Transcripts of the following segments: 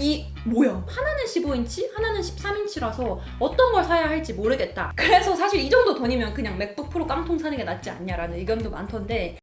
이 뭐야? 하나는 15인치, 하나는 13인치라서 어떤 걸 사야 할지 모르겠다. 그래서 사실 이 정도 돈이면 그냥 맥북 프로 깡통 사는 게 낫지 않냐라는 의견도 많던데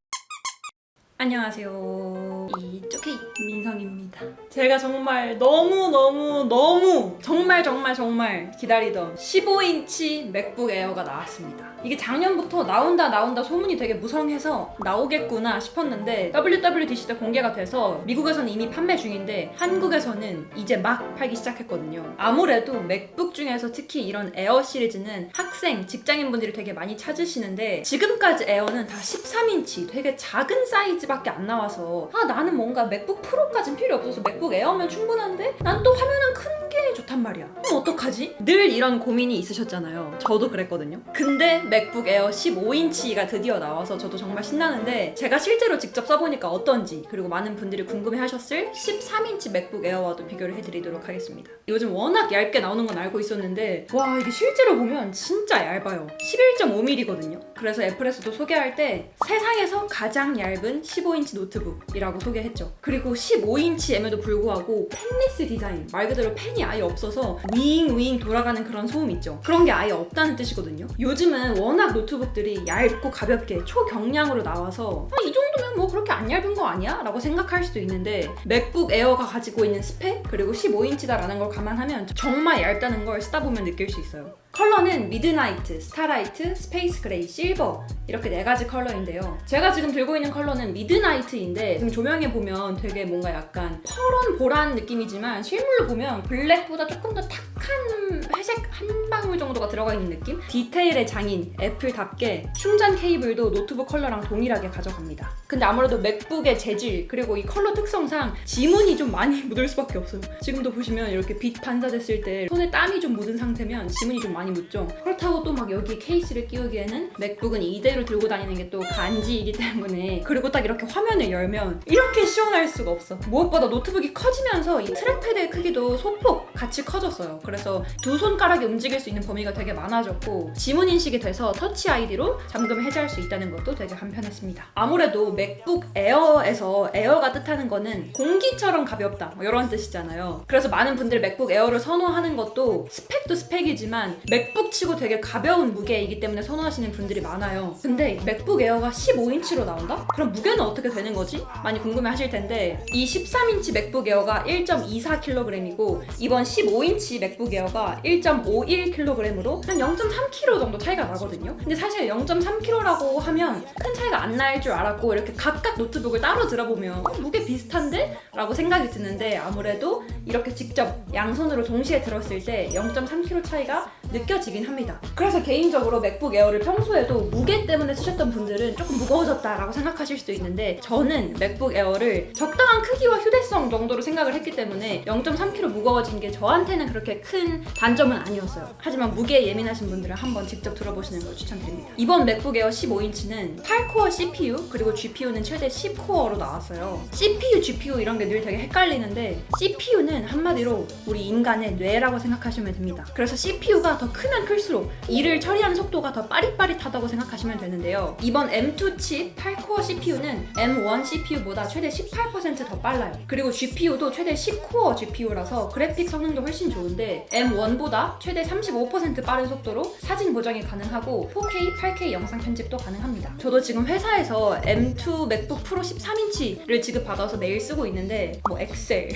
안녕하세요. 이쪽이 민성입니다. 제가 정말 너무 너무 너무 정말 정말 정말 기다리던 15인치 맥북 에어가 나왔습니다. 이게 작년부터 나온다 나온다 소문이 되게 무성해서 나오겠구나 싶었는데 WWDC 때 공개가 돼서 미국에서는 이미 판매 중인데 한국에서는 이제 막 팔기 시작했거든요. 아무래도 맥북 중에서 특히 이런 에어 시리즈는 학생, 직장인분들이 되게 많이 찾으시는데 지금까지 에어는 다 13인치 되게 작은 사이즈 밖에 안 나와서 아 나는 뭔가 맥북 프로까진 필요 없어서 맥북 에어면 충분한데 난 또 화면은 큰 게 좋단 말이야. 그럼 어떡하지? 늘 이런 고민이 있으셨잖아요. 저도 그랬거든요. 근데 맥북 에어 15인치가 드디어 나와서 저도 정말 신나는데 제가 실제로 직접 써보니까 어떤지 그리고 많은 분들이 궁금해 하셨을 13인치 맥북 에어와도 비교를 해드리도록 하겠습니다. 요즘 워낙 얇게 나오는 건 알고 있었는데 와 이게 실제로 보면 진짜 얇아요. 11.5mm거든요. 그래서 애플에서도 소개할 때 세상에서 가장 얇은 15인치 노트북이라고 소개했죠. 그리고 15인치임에도 불구하고 펜리스 디자인 말 그대로 펜이 아예 없어서 윙 윙 돌아가는 그런 소음 있죠. 그런 게 아예 없다는 뜻이거든요. 요즘은 워낙 노트북들이 얇고 가볍게 초경량으로 나와서 아, 이 정도 면 뭐 그렇게 안 얇은 거 아니야? 라고 생각할 수도 있는데 맥북 에어가 가지고 있는 스펙 그리고 15인치다라는 걸 감안하면 정말 얇다는 걸 쓰다 보면 느낄 수 있어요. 컬러는 미드나이트, 스타라이트, 스페이스 그레이, 실버 이렇게 네 가지 컬러인데요. 제가 지금 들고 있는 컬러는 미드나이트인데 지금 조명에 보면 되게 뭔가 약간 퍼런 보란 느낌이지만 실물로 보면 블랙보다 조금 더 탁한 회색 한 방울 정도가 들어가 있는 느낌? 디테일의 장인 애플답게 충전 케이블도 노트북 컬러랑 동일하게 가져갑니다. 근데 아무래도 맥북의 재질 그리고 이 컬러 특성상 지문이 좀 많이 묻을 수밖에 없어요. 지금도 보시면 이렇게 빛 반사됐을 때 손에 땀이 좀 묻은 상태면 지문이 좀 많이 묻죠. 그렇다고 또 막 여기 케이스를 끼우기에는 맥북은 이대로 들고 다니는 게 또 간지이기 때문에 그리고 딱 이렇게 화면을 열면 이렇게 시원할 수가 없어. 무엇보다 노트북이 커지면서 이 트랙패드의 크기도 소폭 같이 커졌어요. 그래서 두 손가락이 움직일 수 있는 범위가 되게 많아졌고 지문 인식이 돼서 터치 아이디로 잠금 해제할 수 있다는 것도 되게 간편했습니다. 아무래도 맥북 에어에서 에어가 뜻하는 거는 공기처럼 가볍다 뭐 이런 뜻이잖아요. 그래서 많은 분들 맥북 에어를 선호하는 것도 스펙도 스펙이지만 맥북 치고 되게 가벼운 무게이기 때문에 선호하시는 분들이 많아요. 근데 맥북 에어가 15인치로 나온다? 그럼 무게는 어떻게 되는 거지? 많이 궁금해 하실 텐데 이 13인치 맥북 에어가 1.24kg이고 이번 15인치 맥북 에어가 1.51kg으로 한 0.3kg 정도 차이가 나거든요. 근데 사실 0.3kg라고 하면 큰 차이가 안 날 줄 알았고 이렇게 각각 노트북을 따로 들어보면 어, 무게 비슷한데? 라고 생각이 드는데 아무래도 이렇게 직접 양손으로 동시에 들었을 때 0.3kg 차이가 느껴지긴 합니다. 그래서 개인적으로 맥북 에어를 평소에도 무게 때문에 쓰셨던 분들은 조금 무거워졌다라고 생각하실 수도 있는데 저는 맥북 에어를 적당한 크기와 휴대성 정도로 생각을 했기 때문에 0.3kg 무거워진 게 저한테는 그렇게 큰 단점은 아니었어요. 하지만 무게에 예민하신 분들은 한번 직접 들어보시는 걸 추천드립니다. 이번 맥북 에어 15인치는 8코어 CPU 그리고 GPU는 최대 10코어로 나왔어요. CPU, GPU 이런 게 늘 되게 헷갈리는데 CPU는 한마디로 우리 인간의 뇌라고 생각하시면 됩니다. 그래서 CPU가 더 크면 클수록 일을 처리하는 속도가 더 빠릿빠릿하다고 생각하시면 되는데요. 이번 M2 칩 8코어 CPU는 M1 CPU보다 최대 18%더 빨라요. 그리고 GPU도 최대 10코어 GPU라서 그래픽 성능도 훨씬 좋은데 M1보다 최대 35% 빠른 속도로 사진 보정이 가능하고 4K, 8K 영상 편집도 가능합니다. 저도 지금 회사에서 M2 맥북 프로 13인치를 지급받아서 매일 쓰고 있는데 뭐 엑셀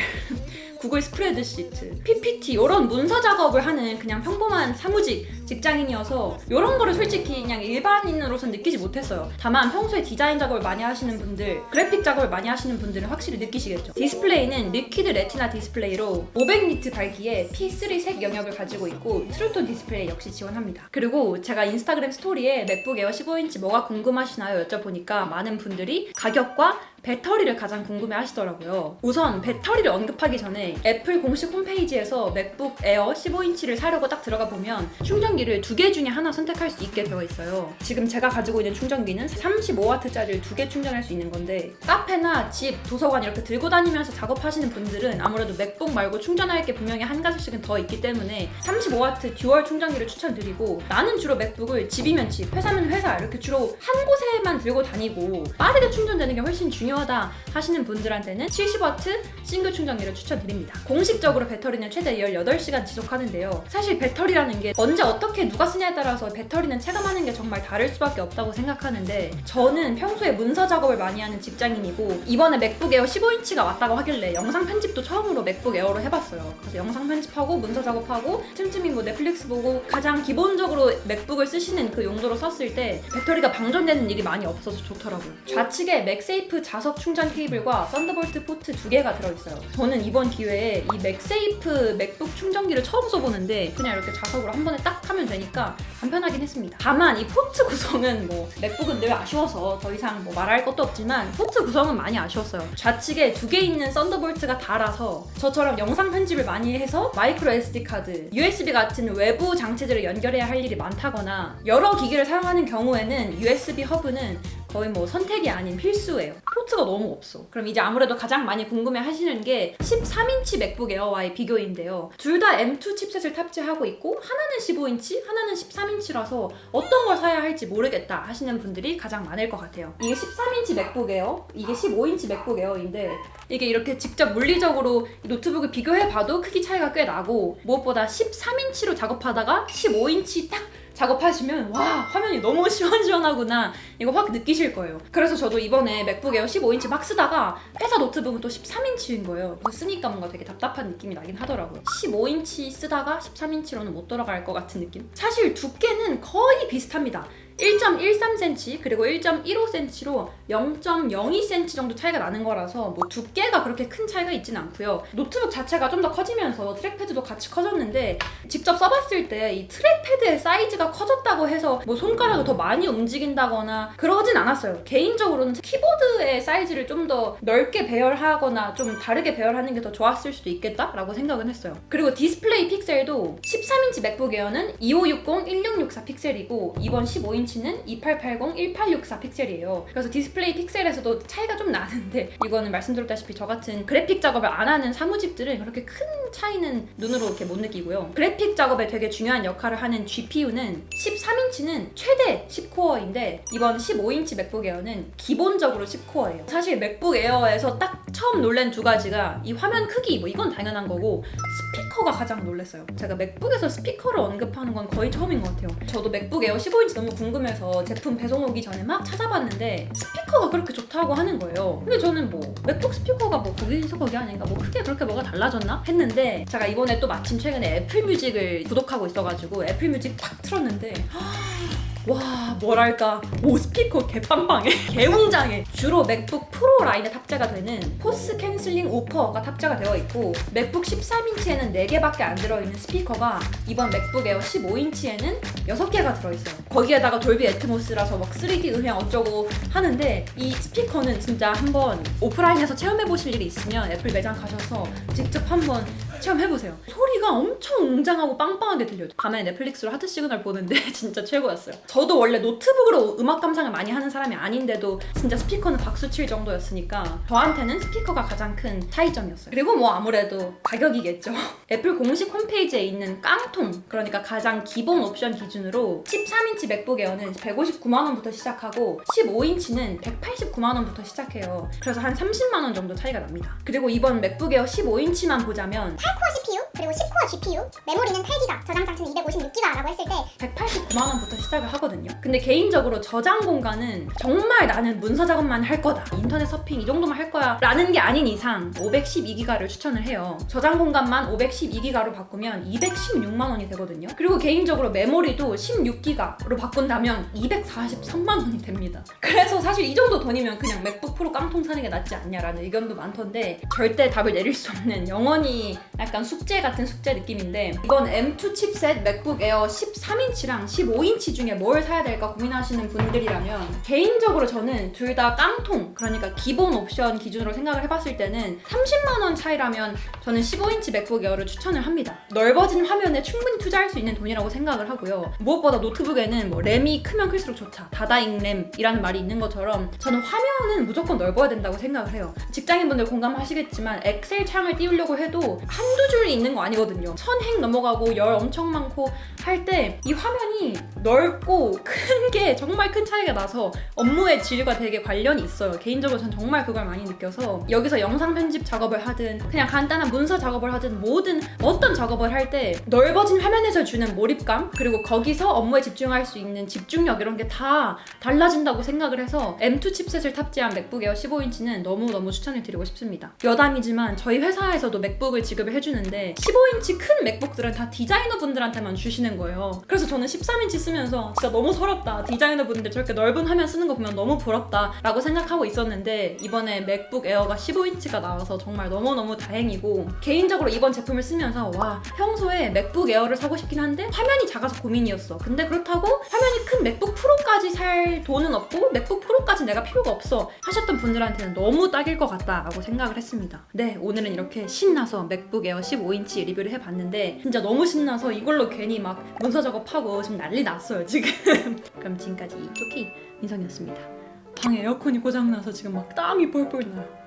구글 스프레드시트, PPT 이런 문서 작업을 하는 그냥 평범한 사무직 직장인이어서 이런 거를 솔직히 그냥 일반인으로선 느끼지 못했어요. 다만 평소에 디자인 작업을 많이 하시는 분들, 그래픽 작업을 많이 하시는 분들은 확실히 느끼시겠죠. 디스플레이는 리퀴드 레티나 디스플레이로 500니트 밝기에 P3 색 영역을 가지고 있고 트루톤 디스플레이 역시 지원합니다. 그리고 제가 인스타그램 스토리에 맥북 에어 15인치 뭐가 궁금하시나요? 여쭤보니까 많은 분들이 가격과 배터리를 가장 궁금해 하시더라고요. 우선 배터리를 언급하기 전에 애플 공식 홈페이지에서 맥북 에어 15인치를 사려고 딱 들어가 보면 충전기 충전기를 두 개 중에 하나 선택할 수 있게 되어 있어요. 지금 제가 가지고 있는 충전기는 35W짜리를 두 개 충전할 수 있는 건데 카페나 집, 도서관 이렇게 들고 다니면서 작업하시는 분들은 아무래도 맥북 말고 충전할 게 분명히 한 가지씩은 더 있기 때문에 35W 듀얼 충전기를 추천드리고 나는 주로 맥북을 집이면 집, 회사면 회사 이렇게 주로 한 곳에만 들고 다니고 빠르게 충전되는 게 훨씬 중요하다 하시는 분들한테는 70W 싱글 충전기를 추천드립니다. 공식적으로 배터리는 최대 18시간 지속하는데요. 사실 배터리라는 게 언제 어떻게 누가 쓰냐에 따라서 배터리는 체감하는 게 정말 다를 수밖에 없다고 생각하는데 저는 평소에 문서 작업을 많이 하는 직장인이고 이번에 맥북 에어 15인치가 왔다고 하길래 영상 편집도 처음으로 맥북 에어로 해봤어요. 그래서 영상 편집하고 문서 작업하고 틈틈이 뭐 넷플릭스 보고 가장 기본적으로 맥북을 쓰시는 그 용도로 썼을 때 배터리가 방전되는 일이 많이 없어서 좋더라고요. 좌측에 맥세이프 자석 충전 케이블과 썬더볼트 포트 두 개가 들어있어요. 저는 이번 기회에 이 맥세이프 맥북 충전기를 처음 써보는데 그냥 이렇게 자석으로 한 번에 딱 하면 되니까 간편하긴 했습니다. 다만 이 포트 구성은 뭐 맥북은 늘 아쉬워서 더 이상 뭐 말할 것도 없지만 포트 구성은 많이 아쉬웠어요. 좌측에 두 개 있는 썬더볼트가 달아서 저처럼 영상 편집을 많이 해서 마이크로 SD 카드, USB 같은 외부 장치들을 연결해야 할 일이 많다거나 여러 기기를 사용하는 경우에는 USB 허브는 거의 뭐 선택이 아닌 필수예요. 포트가 너무 없어. 그럼 이제 아무래도 가장 많이 궁금해 하시는 게 13인치 맥북 에어와의 비교인데요. 둘 다 M2 칩셋을 탑재하고 있고 하나는 15인치, 하나는 13인치라서 어떤 걸 사야 할지 모르겠다 하시는 분들이 가장 많을 것 같아요. 이게 13인치 맥북 에어, 이게 15인치 맥북 에어인데 이게 이렇게 직접 물리적으로 이 노트북을 비교해 봐도 크기 차이가 꽤 나고 무엇보다 13인치로 작업하다가 15인치 딱 작업하시면 와 화면이 너무 시원시원하구나 이거 확 느끼실 거예요 그래서 저도 이번에 맥북 에어 15인치 막 쓰다가 회사 노트북은 또 13인치인 거예요. 그래서 쓰니까 뭔가 되게 답답한 느낌이 나긴 하더라고요. 15인치 쓰다가 13인치로는 못 돌아갈 것 같은 느낌? 사실 두께는 거의 비슷합니다 1.13cm 그리고 1.15cm로 0.02cm 정도 차이가 나는 거라서 뭐 두께가 그렇게 큰 차이가 있진 않고요. 노트북 자체가 좀 더 커지면서 트랙패드도 같이 커졌는데 직접 써봤을 때 이 트랙패드의 사이즈가 커졌다고 해서 뭐 손가락을 더 많이 움직인다거나 그러진 않았어요. 개인적으로는 키보드의 사이즈를 좀 더 넓게 배열하거나 좀 다르게 배열하는 게 더 좋았을 수도 있겠다라고 생각은 했어요. 그리고 디스플레이 픽셀도 13인치 맥북 에어는 2560 1664 픽셀이고 이번 15인치 는 2880 1864 픽셀이에요. 그래서 디스플레이 픽셀에서도 차이가 좀 나는데 이거는 말씀드렸다시피 저 같은 그래픽 작업을 안 하는 사무직들은 그렇게 큰 차이는 눈으로 이렇게 못 느끼고요. 그래픽 작업에 되게 중요한 역할을 하는 GPU는 13인치는 최대 10코어인데 이번 15인치 맥북 에어는 기본적으로 10코어예요. 사실 맥북 에어에서 딱 처음 놀란 두 가지가 이 화면 크기 뭐 이건 당연한 거고 스피커가 가장 놀랐어요. 제가 맥북에서 스피커를 언급하는 건 거의 처음인 것 같아요. 저도 맥북 에어 15인치 너무 궁금해서 제품 배송 오기 전에 막 찾아봤는데 스피커가 그렇게 좋다고 하는 거예요. 근데 저는 뭐 맥북 스피커가 뭐 거기서 거기 아닌가 뭐 크게 그렇게 뭐가 달라졌나 했는데 제가 이번에 또 마침 최근에 애플 뮤직을 구독하고 있어가지고 애플 뮤직 딱 틀었는데 와 뭐랄까. 오 스피커 개빵빵해 개웅장해 주로 맥북 프로 라인에 탑재가 되는 포스 캔슬링 오퍼가 탑재가 되어 있고 맥북 13인치에는 4개밖에 안 들어있는 스피커가 이번 맥북 에어 15인치에는 6개가 들어있어요. 거기에다가 돌비 애트모스라서 막 3D 음향 어쩌고 하는데 이 스피커는 진짜 한번 오프라인에서 체험해보실 일이 있으면 애플 매장 가셔서 직접 한번 체험해보세요 소리가 엄청 웅장하고 빵빵하게 들려요 밤에 넷플릭스로 하트 시그널 보는데 진짜 최고였어요 저도 원래 노트북으로 음악 감상을 많이 하는 사람이 아닌데도 진짜 스피커는 박수 칠 정도였으니까 저한테는 스피커가 가장 큰 차이점이었어요. 그리고 뭐 아무래도 가격이겠죠. 애플 공식 홈페이지에 있는 깡통 그러니까 가장 기본 옵션 기준으로 13인치 맥북 에어는 159만 원부터 시작하고 15인치는 189만 원부터 시작해요. 그래서 한 30만 원 정도 차이가 납니다. 그리고 이번 맥북 에어 15인치만 보자면 8코어 CPU 그리고 10코어 GPU 메모리는 8기가 저장 장치는 256기가라고 했을 때 189만 원부터 시작을 하거든요. 근데 개인적으로 저장 공간은 정말 나는 문서 작업만 할 거다. 인터넷 서핑 이 정도만 할 거야. 라는 게 아닌 이상 512기가를 추천을 해요. 저장 공간만 512기가로 바꾸면 216만 원이 되거든요. 그리고 개인적으로 메모리도 16기가로 바꾼다면 243만 원이 됩니다. 그래서 사실 이 정도 돈이면 그냥 맥북 프로 깡통 사는 게 낫지 않냐라는 의견도 많던데 절대 답을 내릴 수 없는 영원히 약간 숙제 같은 숙제 느낌인데 이번 M2 칩셋 맥북 에어 13인치랑 15인치 중에 뭘 사야 될까 고민하시는 분들이라면 개인적으로 저는 둘 다 깡통 그러니까 기본 옵션 기준으로 생각을 해봤을 때는 30만 원 차이라면 저는 15인치 맥북 에어를 추천을 합니다. 넓어진 화면에 충분히 투자할 수 있는 돈이라고 생각을 하고요. 무엇보다 노트북에는 뭐 램이 크면 클수록 좋다. 다다잉 램이라는 말이 있는 것처럼 저는 화면은 무조건 넓어야 된다고 생각을 해요. 직장인분들 공감하시겠지만 엑셀 창을 띄우려고 해도 한두 줄이 있는 거 아니거든요. 선행 넘어가고 열 엄청 많고 할 때 이 화면이 넓고 큰 게 정말 큰 차이가 나서 업무의 질과 되게 관련이 있어요. 개인적으로 전 정말 그걸 많이 느껴서 여기서 영상 편집 작업을 하든 그냥 간단한 문서 작업을 하든 모든 어떤 작업을 할 때 넓어진 화면에서 주는 몰입감 그리고 거기서 업무에 집중할 수 있는 집중력 이런 게 다 달라진다고 생각을 해서 M2 칩셋을 탑재한 맥북 에어 15인치는 너무너무 추천을 드리고 싶습니다. 여담이지만 저희 회사에서도 맥북을 지급을 해주는데 15인치 큰 맥북들은 다 디자이너 분들한테만 주시는 거예요. 그래서 저는 13인치 쓰면서 진짜 너무 서럽다. 디자이너 분들 저렇게 넓은 화면 쓰는 거 보면 너무 부럽다. 라고 생각하고 있었는데 이번에 맥북 에어가 15인치가 나와서 정말 너무너무 다행이고 개인적으로 이번 제품을 쓰면서 와 평소에 맥북 에어를 사고 싶긴 한데 화면이 작아서 고민이었어. 근데 그렇다고 화면이 큰 맥북 프로까지 살 돈은 없고 맥북 프로까지 내가 필요가 없어 하셨던 분들한테는 너무 딱일 것 같다라고 생각을 했습니다. 네 오늘은 이렇게 신나서 맥북 에어 15인치 리뷰를 해봤는데 진짜 너무 신나서 이걸로 괜히 막 문서 작업하고 지금 난리 났어요 지금. 그럼 지금까지 쪼키 민성이었습니다. 방에 에어컨이 고장나서 지금 막 땀이 뻘뻘 나요.